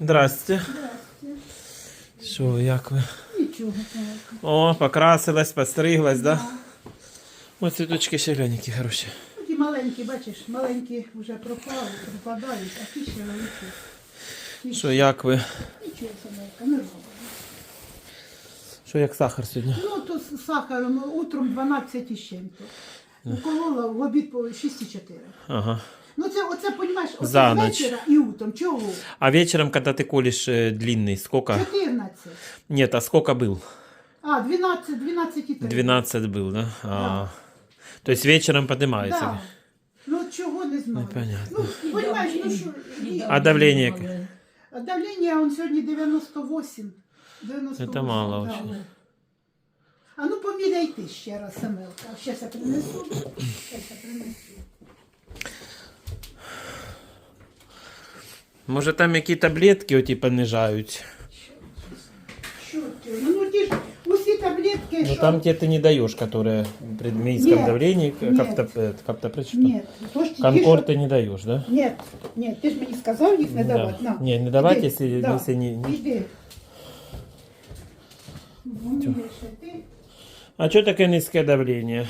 Здрасте. Що, як ви? Нічого. О, покрасилась, постриглась, да? Ось цвіточки ще глянь, які хороші. Ті маленькі, бачиш, маленькі вже пропали, пропадають, а ті ще великі. Що, як ви? Нічого саменька, не робимо. Що, як сахар сьогодні? Ну, то з сахаром утром 12 і з чим-то. Уколола в обід по 6,4. Ага. Ну це, оце, понімаєш, оце За з ніч. вечора і утром. Чого? А вечером, когда ты колешь э, длинный, сколько? 14. Нет, а сколько был? А, 12, 12 і 3. 12 был, да? А, То есть вечером поднимается. Да. Ну, чого не знаю. Непонятно. Ну, понімаєш, ну що, і- А давление? яке? А давление он сьогодні 98. 98 Это мало да. очень. А ну поміряй ти ще раз, Самелка. Щас я принесу. Щас я принесу. Може там які таблетки оті понижають? Що ти? Ну, ну ті ж усі таблетки, Ну що... там те ты не даешь, которые при низком Нет, давлении, нет. как-то э, как-то прочитал. Ні, то ж ті, Конкорд що... ты не даешь, да? Ні, ні, ти ж мені сказав їх не Да. давати. На. Не, не давать, Іди. если, Да. если не... не- Іди. Ну, ще ти. А что такое низкое давление?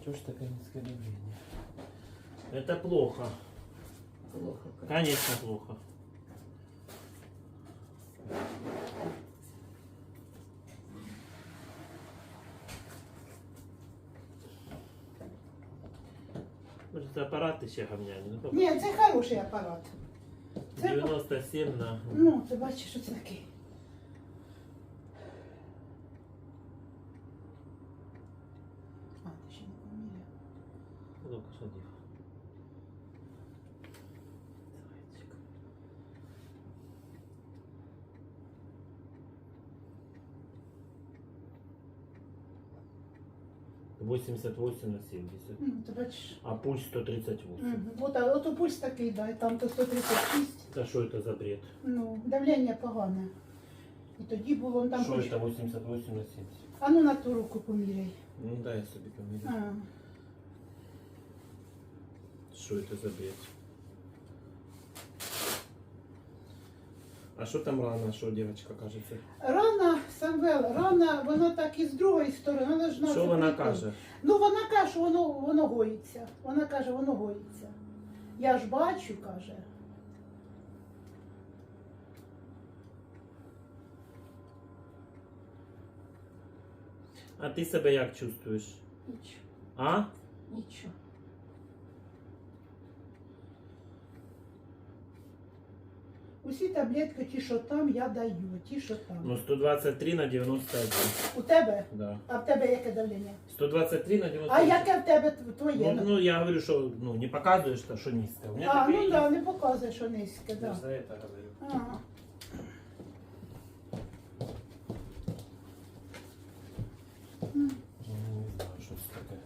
Что ж такое низкое давление? Это плохо. Плохо. Конечно, плохо. Может, это аппарат еще говняный? Ну. Ні, це хороший апарат. Це... 97 на... Ну, ти бачиш, що це таке. А, ти ще не поміряв. Ну-ка, что делать? Зайчик. Восемьдесят восемь на семьдесят. Ну, ти бачиш. А пульс 138. Мгм. От, а от пульс такий, да, і там то 136. Да что это за бред? Ну, давлення погане. І тоді було там. Что хоч- это 88 на 70? А ну на ту руку поміряй. Ну да, я себе померю. А. Что это за бред? А что там рано, что девочка кажется? Рана, Самвел, рана, вона так і з другої сторони. Вона ж на Що вона каже? Ну вона каже, що воно, воно гоїться. Вона каже, воно гоїться. Я ж бачу, каже. А ти себе як чувствуєш? Нічого, А? нічого. Усі таблетки, ті, що там, я даю, ті, що там. Ну 123 на 91. У тебе? Да. А в тебе яке давлення? 123 на 91. А яке в тебе твоє? Ну, ну я говорю, что ну, не показываешь, что, что низко. У меня а, такое ну есть. да, не показує, що низьке, Я да. за это говорю. Ага. Ну, не знаю, что это такое.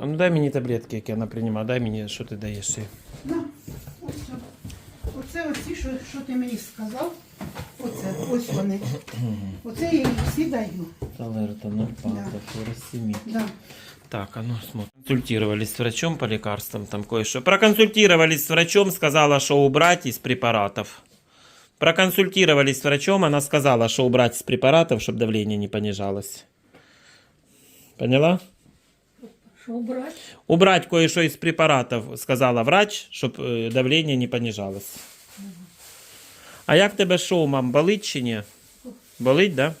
А ну дай мені таблетки, які вона приймає, дай мені, що ти даєш їй. На, ось. о. Оце оці, що, що ти мені сказав. Оце, ось вони. Оце я їх всі даю. Талерта, ну, Да. фуросемид. Да. Так, а ну смотрим. Консультировались с врачом по лекарствам, там кое-что. Проконсультировались с врачом, сказала, что убрать из препаратов. Проконсультировались с врачом, она сказала, что убрать из препаратов, чтобы давление не понижалось. Поняла? Що брати? Убрать кое-что из препаратов, сказала врач, чтобы давление не понижалось. А як тебе шоу, мам, болить чи ні? Болить, да?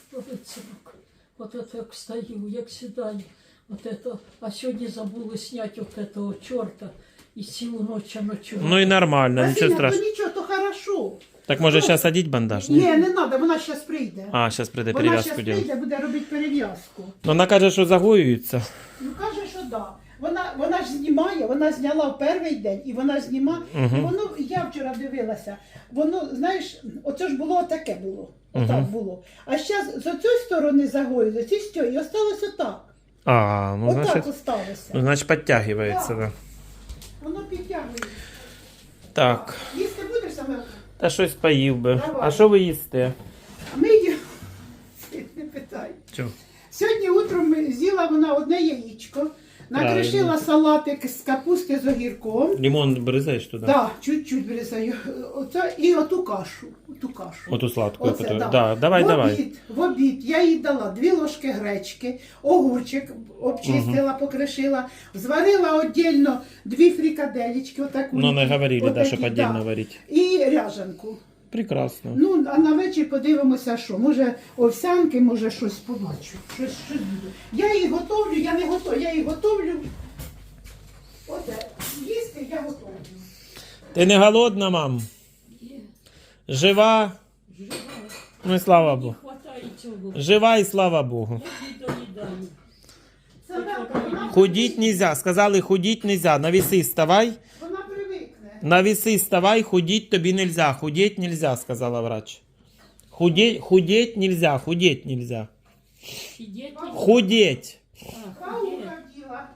Цирк. Вот это як стою, як сідаю. Вот это, а сьогодні забули зняти от этого чорта і цілу ніч ночувала. Ну і нормально, нічого Василя, то страшного. нічого, то хорошо. Так може зараз одіть бандаж? Ні, не треба, вона зараз прийде. А, зараз прийде вона перев'язку зараз делать. прийде, буде робити перев'язку. Ну, вона каже, що загоюється. Ну каже, що да. Вона, вона ж знімає, вона зняла в перший день, і вона зніма. І воно, я вчора дивилася, воно, знаєш, оце ж було таке було. Отак було. А зараз з цієї сторони загоїлося, і з цієї, і осталось отак. А, ну, Отак значить, осталося. ну, значить підтягується, Так. да. Воно підтягується. Так, Їсти будеш саме? та щось поїв би. Давай. А що ви їсте? У Все. Сьогодні утром з'їла вона одне яєчко, накришила салатик з капусти з огірком. Лимон бризаєш туди? Так, чуть-чуть вирізаю. Оце, і оту кашу. Оту кашу. Оту сладку. Оце, да. Да, давай, в давай. Обід, в обід я їй дала дві ложки гречки, огурчик обчистила, покришила, зварила віддільно дві фрикаделечки, отаку. Ну, не говорили, да, щоб отдельно варити. І ряжанку. Прекрасно. Ну, а на вечір подивимося, що. Може, овсянки, може щось побачу. Щось, щось буде. Я її готовлю, я не готовлю, я її готовлю. Оце, їсти я готовлю. Ти не голодна, мам? Є, Жива? жива. Ну і слава Богу. Жива і слава Богу. Худіть нельзя. Сказали, худіть нельзя. На віси ставай. вона привикне. На віси ставай, худіть тобі нельзя. Худеть нельзя, сказала врач. Худеть, худеть нельзя, худеть нельзя. Сидіти. Худеть. А, худеть. Паука вділа.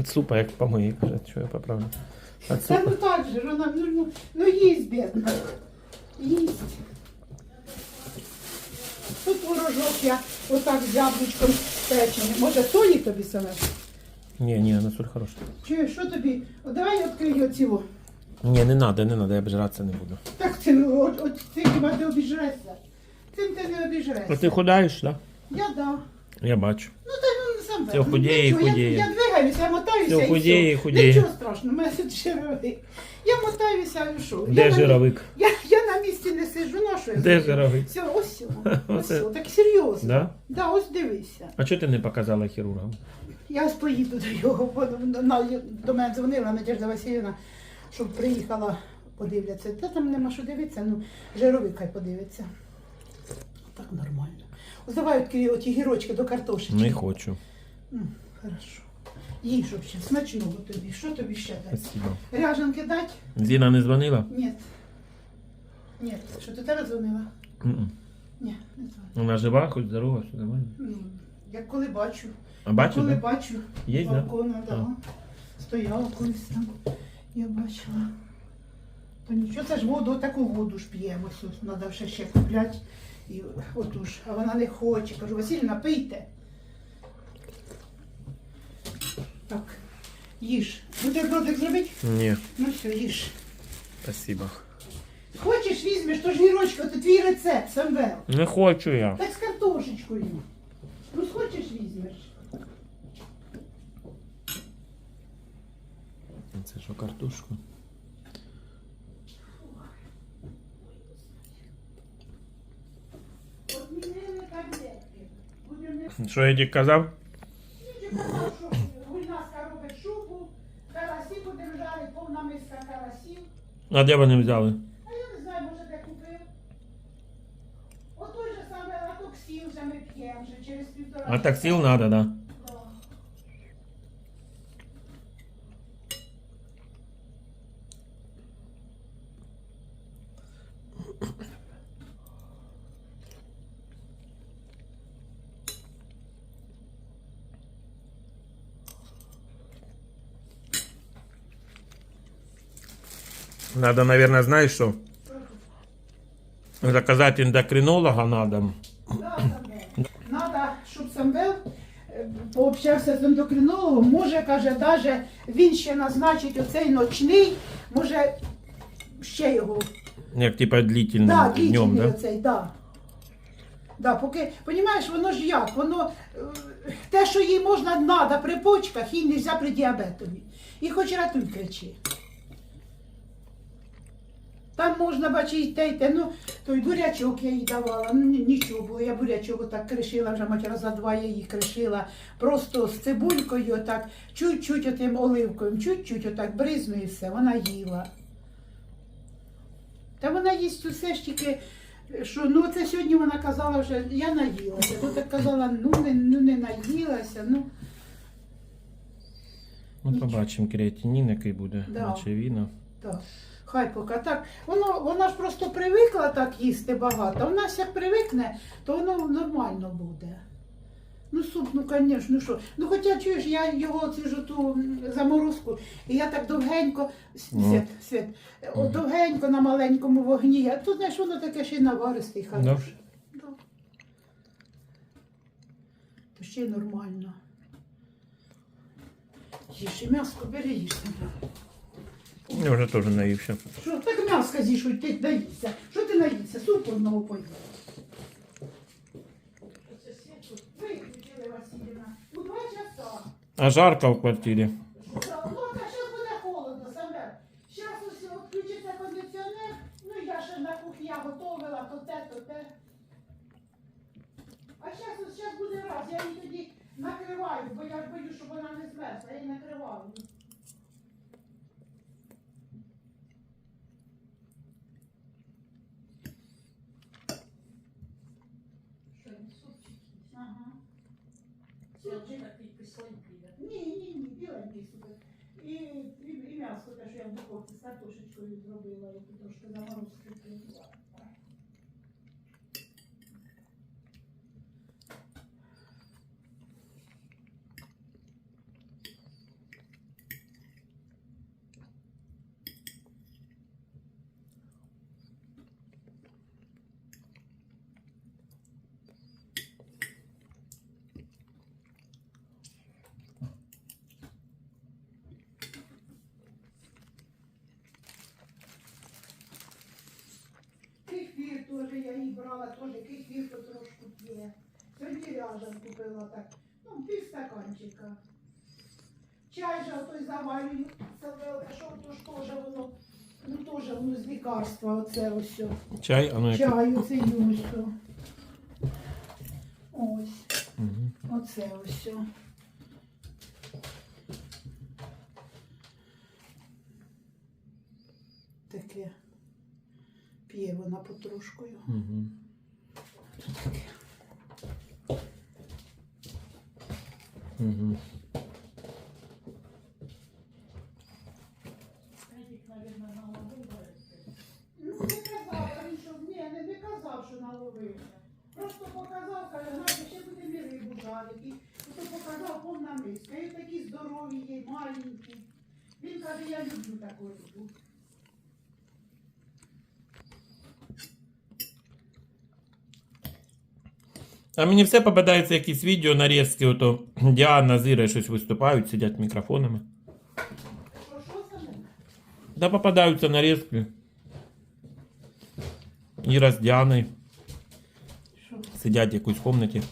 От супа, як помиє, каже, що я поправлю. От Та супа. ну так же, вона, ну, ну, ну їсть, бідна. Їсть. Тут творожок я отак з яблучком печеним. Може, солі тобі саме? Ні, ні, на соль хороша. Чи що тобі? О, давай відкрию цього. Ні, не надо, не надо, я обжиратися не буду. Так це от, от ти хіба ти обіжрешся? Цим ти не А обіжрешся. ти худаєш, так? Я да. Я бачу. Ну та ну сам Все так. худіє і Нічого, худіє. Я, я двигаюся, я мотаюся і худіє і все. худіє. Нічого страшного, у мене тут жировик. Я мотаюся і що? Де я на- жировик? Я, я місці не сиджу, ну а що я Де зроблю? жировик? Все, ось все. Ось Оце. все. Так серйозно. Да? Да, ось дивися. А чого ти не показала хірургам? Я ось поїду до його, бо вона до мене дзвонила Надежда Васильівна, щоб приїхала, подивляться. Та там нема що дивитися, ну жировик хай подивиться. Так нормально. Ось давай відкрий оті гірочки до картошечки. Не хочу. М, Хорошо. Їж ще, смачного тобі. Що тобі ще дати? Спасибо. Ряжанки дать? Зіна не дзвонила? Ні. Ні. Що ти тебе дзвонила? М-м. Ні, не дзвонила. Вона жива, хоч здорова, все нормально. Ну, як коли бачу. А бачиш, коли да? бачу. Є, да? балкона, да. Стояла колись там. Я бачила. То нічого, це ж воду, таку воду ж п'ємо. Треба ще ще купляти. І оту ж. А вона не хоче. Кажу, Васильівна, пийте. Так, їж. Бутербродик зробити? Ні, Ну все, їж. спасибо. Хочеш, візьмеш, то ж гірочка, то твій рецепт, Самвел. Не хочу я. Так з картошечкою. Ну, схочеш, візьмеш. Це що, картошку? Що я тобі казав? Гульнаска робить шубу, карасі подержали, повна миска карасів. А де вони взяли? А я не знаю, може де купив. Отой же саме вже ми п'ємо вже через півтора. А таксил надо, да. Надо, наверное, знаешь что? Заказать эндокринолога Самвел. Надо, щоб Самвел е, пообщався з ендокринологом, може, каже, даже він ще назначить оцей ночний, може ще його Як типа длительным Да, днем, да? оцей, да. Да, поки, понімаєш, воно ж як, воно, е, те, що їй можна, надо при почках, їй не можна при діабетові. І хоч ратуй кричи. Там можна бачити, те, й те, ну, той бурячок я їй давала, ну нічого було, я бурячок отак кришила, вже мать раза два я її кришила, просто з цибулькою отак, чуть-чуть отим оливкою, чуть-чуть отак бризну і все, вона їла. Та вона їсть усе ж тільки, що ну це сьогодні вона казала вже, я наїлася. То так казала, ну не, ну не наїлася, ну. Ну, Нічого. побачимо креатинін, який буде, Да. мочевина. Так, хай поки так. Воно, вона ж просто привикла так їсти багато. Вона ж як привикне, то воно нормально буде. Ну суп, ну звісно, ну що. Ну хоча чуєш, я його цю ж ту заморозку, і я так довгенько, Ну. світ, світ, о, довгенько на маленькому вогні. А тут знаєш, воно таке ще й наваристе і хороше. Да. То ще й нормально. Їж, і м'яско бери їж. Я вже теж наївся. Що, так м'яска з'їш, ти наївся. Що ти наївся? Суп одного поїв. А жарко в квартирі. Ну, а зараз буде холодно, саме. Зараз ось включиться кондиціонер, ну я ще на кухні я готувала, то те, то те. А зараз ось зараз буде раз, я її тоді накриваю, бо я ж боюсь, щоб вона не змерзла, я її накриваю. Що він супчик? Ага. Сьогодні такий кисленький. да? Ні, ні, ні, біленький супер. І, і, і м'ясо, з картошечкою зробила, і трошки заморозки я їй брала, теж кефір потрошку п'є. Сьогодні ряжен купила так, ну, пів стаканчика. Чай же той заварюю, що то ж теж воно, ну теж воно з лікарства, оце ось. Чай, а ну як. Чаю це юсо. Ось, Мгм. оце ось. Таке. П'є вона потрошкою. Угу. Едік, А мені все попадається якісь відео, нарізки, ото Діана з Ірою щось виступають, сидять мікрофонами. Що, що саме? Да попадаються нарізки. Іра з Діаною Що? сидять в якійсь кімнаті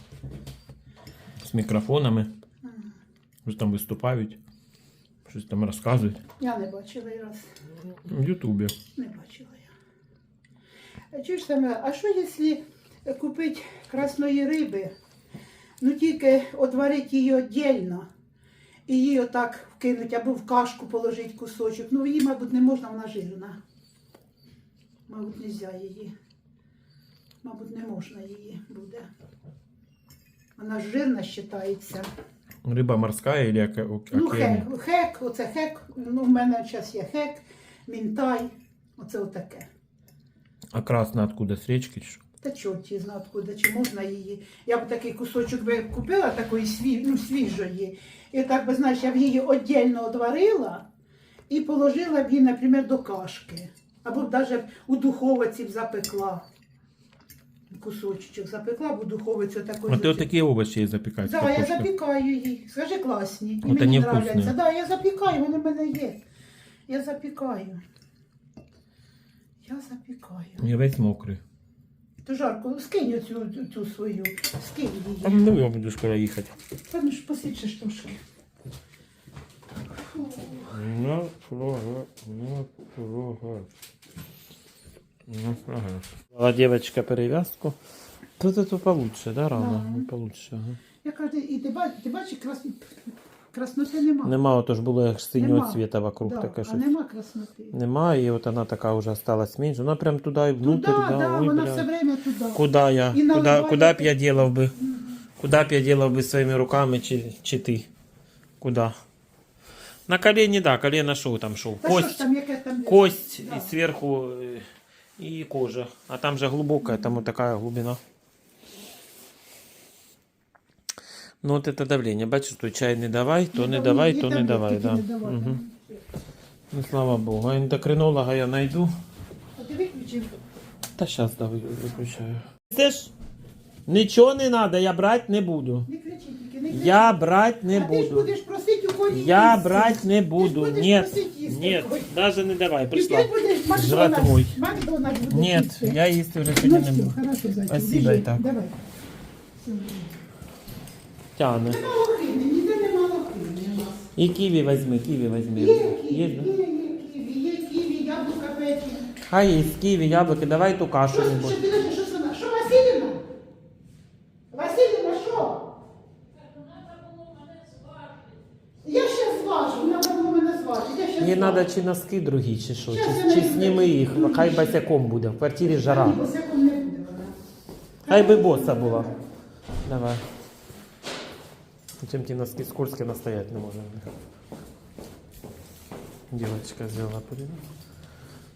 з мікрофонами. Щось там виступають, щось там розказують. Я не бачила і раз. В Ютубі. Не бачила я. А чуєш саме, а що якщо купити красної риби, ну тільки отварити її віддільно і її отак вкинути або в кашку положити кусочок. Ну її, мабуть, не можна, вона жирна. Мабуть, не можна її. Мабуть, не можна її буде. Вона ж жирна вважається. Риба морська і як Ну, хек, хек, оце хек. Ну, в мене зараз є хек, мінтай. Оце отаке. А красна откуда з річки? Та чорт її знає откуда, чи можна її. Я б такий кусочок би купила такої сві... ну, свіжої. І так би, знаєш, я б її віддільно одварила і положила б її, наприклад, до кашки. Або б навіть у духовиці б запекла. Кусочок запекла б у духовицю такої. А ти отакі овочі запікаєш? Так, я запікаю їх. Скажи класні. І От мені нравляться. вкусні. Да, я запікаю, вони в мене є. Я запікаю. Я запікаю. Я весь мокрий. То жарко, скинь оцю цю, свою, скинь А ну я буду скоро їхати. Та ну ж посичеш трошки. Фу. Ну, фрога, ну, фрога. Ну, фрога. Дала перевязку. Тут это получше, да, рано? Да. Получше, ага. Я кажу, і ти бачиш, ти бачиш, красні... красноти нема. Нема, ото ж було як синього Нема. цвіта вокруг да, таке а щось. нема красноти. Нема, і от вона така вже сталась менше. Вона прям туди і внутрь, Туда, да, да, ой, вона бля. все время туди. Куда я? І Куда, наливає куда б я делав би? Куда б я делав би своїми руками, чи, чи ти? Куда? На колені, да, колено шоу там шоу. Та що ж Кость, там, яке там... кость Да. и сверху э, и кожа. А там же глубокая, там вот такая Ну, от це давлення. Бачиш, то чай не давай, то не Ну, давай, то не давай. Да. Угу. Ну, слава Богу. А ендокринолога я знайду. А ти виключив? Та зараз да, ви- виключаю. Це ж нічого не треба, я брати не буду. Не кричи тільки, не кричи. Я брати не а ти ж буду. будеш просити у колі Я їсти. брати не буду. будеш Ні, просити їсти ні, навіть не давай, І прийшла. ти будеш Макдональдс. Жратвой. Макдональдс будеш Ні, їсти. я їсти вже Ну сьогодні не все, буду. хорошо, зайчик, Спасибо, біжи, і так. Давай. Тяне. Ніде нема лохини у нас. І ківі візьми, ківі візьми. Є ківі, Є, є, да? ківі, є ківі, яблука печі. Хай є ківі, яблуки, давай ту кашу Що, не що, підожди, що вона? Що Василівна? Василівна, що? Я ще зважу, треба було мене зважити. Я ще Їй зважу. треба чи носки другі, чи що, Щас я чи, чи зніми такі. їх, хай босяком буде, в квартирі жара. Ні, босяком не буде вона. Хай би боса була. Давай. Чим ті носки скользкі настоять не може. Девочка взяла пылину.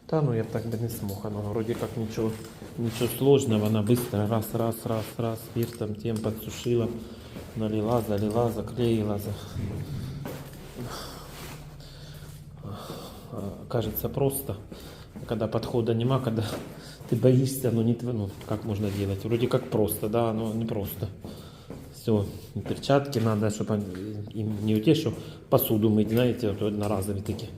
Та ну я так би не смог, оно вроде как ничего, ничего сложного, она быстро раз, раз, раз, раз, спиртом тем подсушила, налила, залила, заклеила. За... А, Кажется просто, когда подхода нема, когда ты боишься, но не тв- ну как можно делать? Вроде как просто, да, но не просто. Все, перчатки надо, чтобы им не у те, что посуду мыть, знаете, вот одноразовые такие.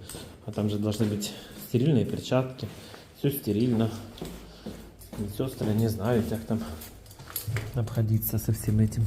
А там же должны быть стерильные перчатки. Все стерильно. Медсестры не знают, как там обходиться со всем этим.